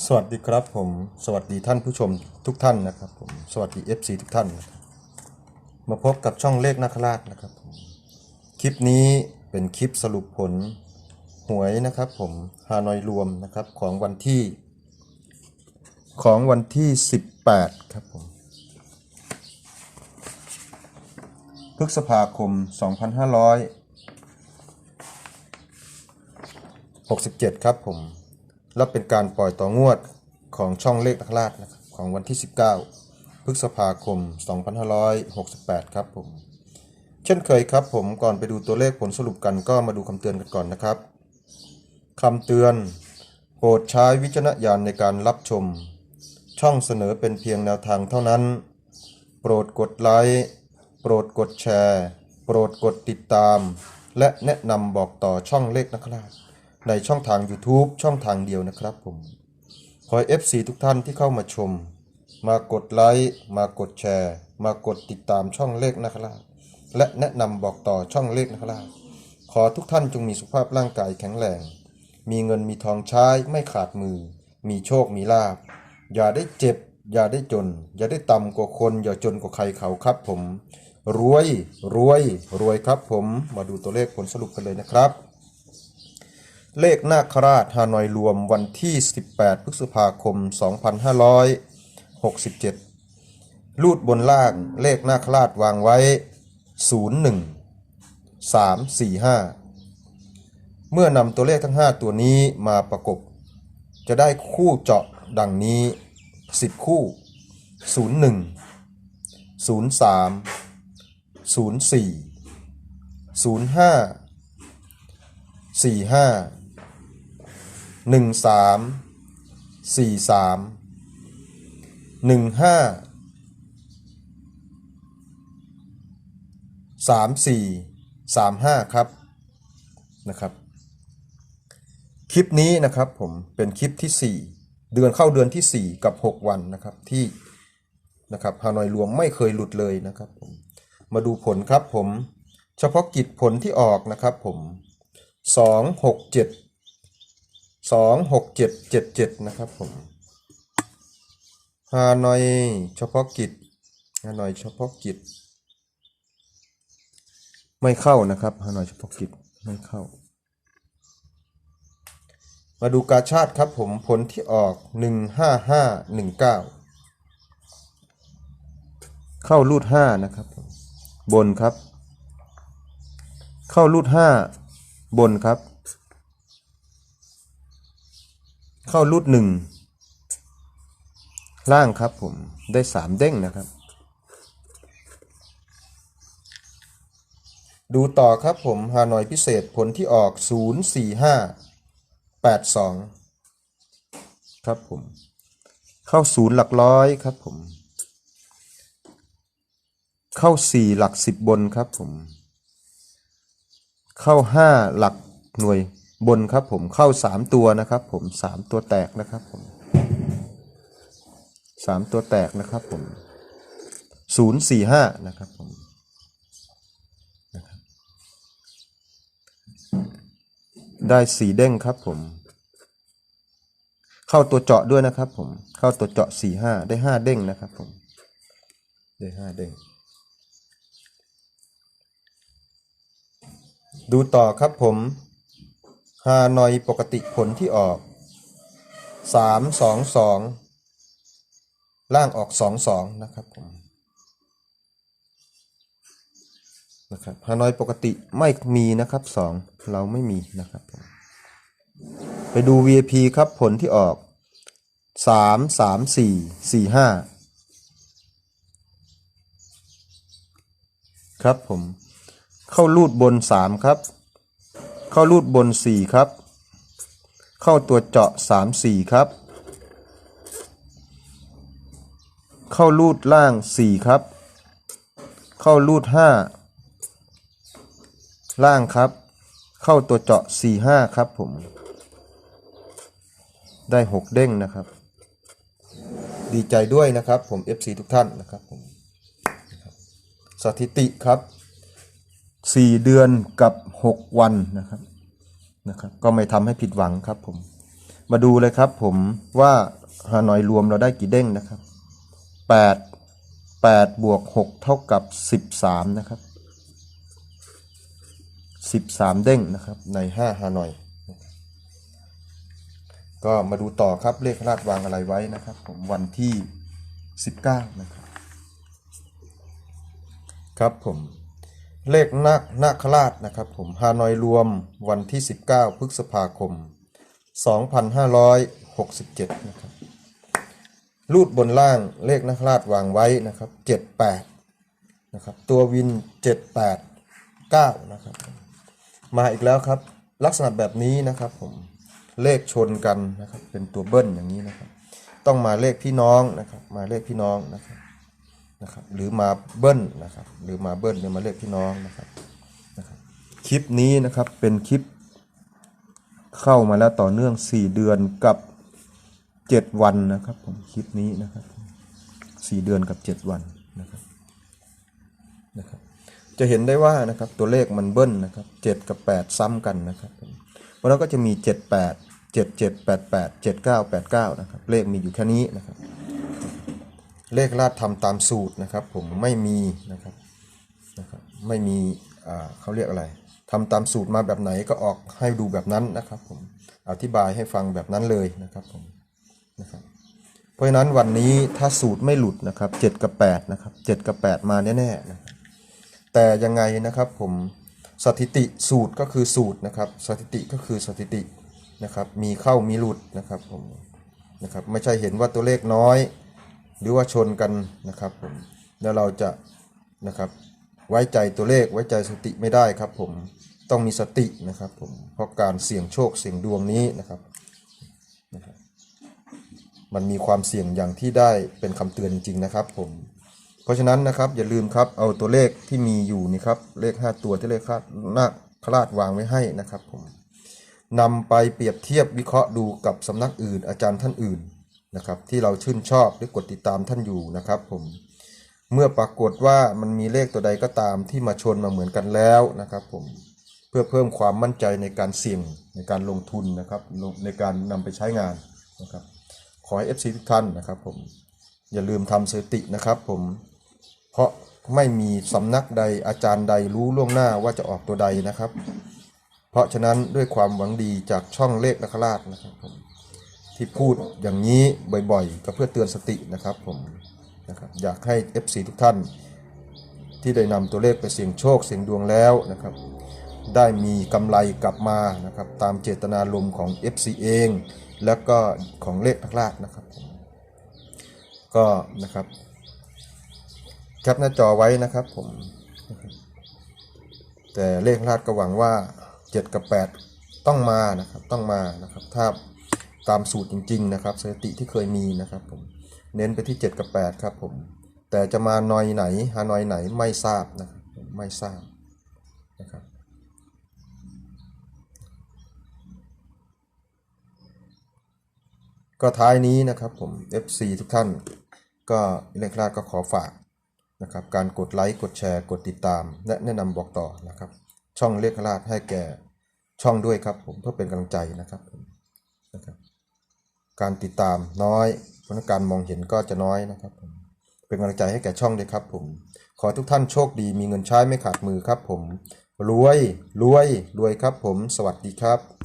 สวัสดีครับผม สวัสดีท่านผู้ชมทุกท่านนะครับผมสวัสดี FC ทุกท่านนะครับมาพบกับช่องเลขนาคราชนะครับผมคลิปนี้เป็นคลิปสรุปผลหวยนะครับผมฮานอยรวมนะครับของวันที่ ของวันที่ 18 ครับผมพฤษภาคม 2567 ครับผม และเป็นการปล่อยต่องวดของช่องเลขนักราชนะครับของวันที่ 19 พฤษภาคม 2568 ครับผม เช่นเคยครับผมก่อนไปดูตัวเลขผลสรุปกันก็มาดูคำเตือนกันก่อนนะครับคำเตือน โปรดใช้วิจารณญาณในการรับชม ช่องเสนอเป็นเพียงแนวทางเท่านั้น โปรดกดไลค์โปรดกดแชร์ โปรดกดติดตาม และแนะนำบอกต่อช่องเลขนักราช ในช่องทาง YouTube ช่องทางเดียวนะครับผม ขอให้ FC ทุกท่านที่เข้ามาชม มากดไลค์มากดแชร์ มากดติดตามช่องเลขนักล่าและแนะนำบอกต่อช่องเลขนักล่าขอทุกท่านจงมีสุขภาพร่างกายแข็งแรง มีเงินมีทองใช้ไม่ขาดมือ มีโชคมีลาภอย่าได้เจ็บ อย่าได้จน อย่าได้ต่ำกว่าคน อย่าจนกว่าใครเขาครับผม รวย รวย รวยครับผม มาดูตัวเลขผลสรุปกันเลยนะครับ เลขนาคราชฮานอยรวมวันที่ 18 พฤษภาคม 2567 รูดบนล่างเลขนาคราชวางไว้ 01 345 เมื่อนำตัวเลขทั้ง 5 ตัวนี้มาประกบ จะได้คู่เจาะดังนี้ 10 คู่ 01 03 04 05 45 หนึ่งสามสี่สามหนึ่งห้าสามสี่สามห้าครับนะครับ คลิปนี้นะครับผมเป็นคลิปที่ 4 เดือนเข้าเดือนที่ 4 กับ 6 วันนะครับที่นะครับฮานอยรวมไม่เคยหลุดเลยนะครับผมมาดูผลครับผม เฉพาะกิจผลที่ออกนะครับผม 2 6 7 สองหกเจ็ดเจ็ดเจ็ดนะครับผมฮานอยเฉพาะกิจฮานอยเฉพาะกิจ ไม่เข้านะครับฮานอยเฉพาะกิจไม่เข้า มาดูกาชาติครับผมผลที่ออกหนึ่งห้าห้าหนึ่งเก้าเข้ารูดห้านะครับ บนครับ เข้ารูดห้าบนครับ เข้ารูดหนึ่งล่างครับผมได้สามเด้งนะครับ ดูต่อครับผมฮานอยพิเศษผลที่ออก 0 4 5 8 2 ครับผม เข้าศูนย์หลักร้อยครับผม เข้าสี่หลักสิบบนครับผม เข้าห้าหลักหน่วย บนครับผมเข้าสามตัวนะครับผมสามตัวแตกนะครับผมสามตัวแตกนะครับผมศูนย์สี่ห้านะครับผมนะครับได้สีเด้งครับผม เข้าตัวเจาะด้วยนะครับผมเข้าตัวเจาะสี่ห้าได้ห้าเด้งนะครับผมได้ห้าเด้งดูต่อครับผม ฮานอยปกติผลที่ออกสามสองสองล่างออกสองสองนะครับผมนะครับฮานอยปกติไม่มีนะครับสองเราไม่มีนะครับผมไปดู VIP ครับผลที่ออกสามสามสี่สี่ห้าครับผม เข้ารูดบนสามครับ เข้ารูดบนสี่ครับ เข้าตัวเจาะสามสี่ครับ เข้ารูดล่างสี่ครับ เข้ารูดห้าล่างครับ เข้าตัวเจาะสี่ห้าครับผม ได้หกเด้งนะครับ ดีใจด้วยนะครับผม FC ทุกท่านนะครับผมสถิติครับ สี่เดือนกับหกวันนะครับนะครับ ก็ไม่ทำให้ผิดหวังครับผม มาดูเลยครับผมว่าฮานอยรวมเราได้กี่เด้งนะครับ8 8บวก6เท่ากับ13นะครับ13เด้งนะครับใน5ฮานอยก็มาดูต่อครับเลขราดวางอะไรไว้นะครับ ผมวันที่ 19 นะครับ ครับผม เลขนาคนาคราชนะครับผมฮานอยรวมวันที่ 19 พฤษภาคม 2567 นะครับ รูดบนล่างเลขนาคราชวางไว้นะครับ 78 นะครับ ตัววิน 789 นะครับ มาอีกแล้วครับ ลักษณะแบบนี้นะครับผมเลขชนกันนะครับ เป็นตัวเบิ้ลอย่างนี้นะครับ ต้องมาเลขพี่น้องนะครับ มาเลขพี่น้องนะครับ นะครับหรือมาเบิ้ลนะครับหรือมาเบิ้ลหรือมาเรียกพี่น้องนะครับนะครับ คลิปนี้นะครับเป็นคลิปเข้ามาแล้วต่อเนื่อง 4 เดือนกับ 7 วันนะครับผมคลิปนี้นะครับ 4 เดือนกับ 7 วันนะครับนะครับ จะเห็นได้ว่านะครับตัวเลขมันเบิ้ลนะครับ 7 กับ 8 ซ้ำกันนะครับผมเพราะนั้นก็จะมี 78 77 88 79 89นะครับเลขมีอยู่แค่นี้นะครับ เลขลาดทำตามสูตรนะครับผมไม่มีนะครับนะครับไม่มีอ่าเขาเรียกอะไรทำตามสูตรมาแบบไหนก็ออกให้ดูแบบนั้นนะครับผมอธิบายให้ฟังแบบนั้นเลยนะครับผมนะครับเพราะฉะนั้นวันนี้ถ้าสูตรไม่หลุดนะครับ7กับ8นะครับ7กับ 8 มาแน่ๆนะแต่ยังไงนะครับผมสถิติสูตรก็คือสูตรนะครับสถิติก็คือสถิตินะครับมีเข้ามีหลุดนะครับผมนะครับไม่ใช่เห็นว่าตัวเลขน้อย หรือว่าชนกันนะครับผมแล้วเราจะนะครับไว้ใจตัวเลขไว้ใจสติไม่ได้ครับผมต้องมีสตินะครับผมเพราะการเสี่ยงโชคเสี่ยงดวงนี้นะครับนะครับ มันมีความเสี่ยงอย่างที่ได้เป็นคำเตือนจริงๆนะครับผมเพราะฉะนั้นนะครับอย่าลืมครับเอาตัวเลขที่มีอยู่นี่ครับเลข 5 ตัวที่เลขคาดนาคลาดวางไว้ให้นะครับผมนำไปเปรียบเทียบวิเคราะห์ดูกับสำนักอื่น อาจารย์ท่านอื่น นะครับที่เราชื่นชอบหรือกดติดตามท่านอยู่นะครับผมเมื่อปรากฏว่ามันมีเลขตัวใดก็ตามที่มาชนมาเหมือนกันแล้วนะครับผมเพื่อเพิ่มความมั่นใจในการเสี่ยงในการลงทุนนะครับในการนำไปใช้งานนะครับขอให้ FC ทุกท่านนะครับผมอย่าลืมทำสถิตินะครับผมเพราะไม่มีสำนักใดอาจารย์ใดรู้ล่วงหน้าว่าจะออกตัวใดนะครับ เพราะฉะนั้นด้วยความหวังดีจากช่องเลขนักราชนะครับผม ที่พูดอย่างนี้บ่อยๆ ก็เพื่อเตือนสตินะครับผมนะครับอยากให้ FC ทุกท่าน ที่ได้นำตัวเลขไปเสี่ยงโชคเสี่ยงดวงแล้วนะครับ ได้มีกำไรกลับมานะครับตามเจตนารมณ์ของ FC เอง แล้วก็ของเลขนักลากนะครับ ก็นะครับแคปหน้าจอไว้นะครับผมแต่เลขลาดก็หวังว่า 7 กับ 8 ต้องมานะครับต้องมานะครับถ้า ตามสูตรจริง ๆ นะครับสถิติที่เคยมีนะครับผมเน้นไปที่ 7 กับ 8 ครับผมแต่จะมาหน่อยไหนฮานอยไหนไม่ทราบนะครับไม่ทราบนะครับก็ท้ายนี้นะครับผม FC ทุกท่าน ก็เลขลาก็ขอฝากนะครับการกดไลค์กดแชร์กดติดตาม และแนะนำบอกต่อนะครับ ช่องเลขลาดให้แก่ช่องด้วยครับผมเพื่อเป็นกำลังใจนะครับนะครับ การติดตามน้อยเพราะนั้นการมองเห็นก็จะน้อยนะครับผมเป็นกำลังใจให้แก่ช่องด้วยครับผม ขอทุกท่านโชคดีมีเงินใช้ไม่ขาดมือครับผม รวยรวยรวยครับผม สวัสดีครับ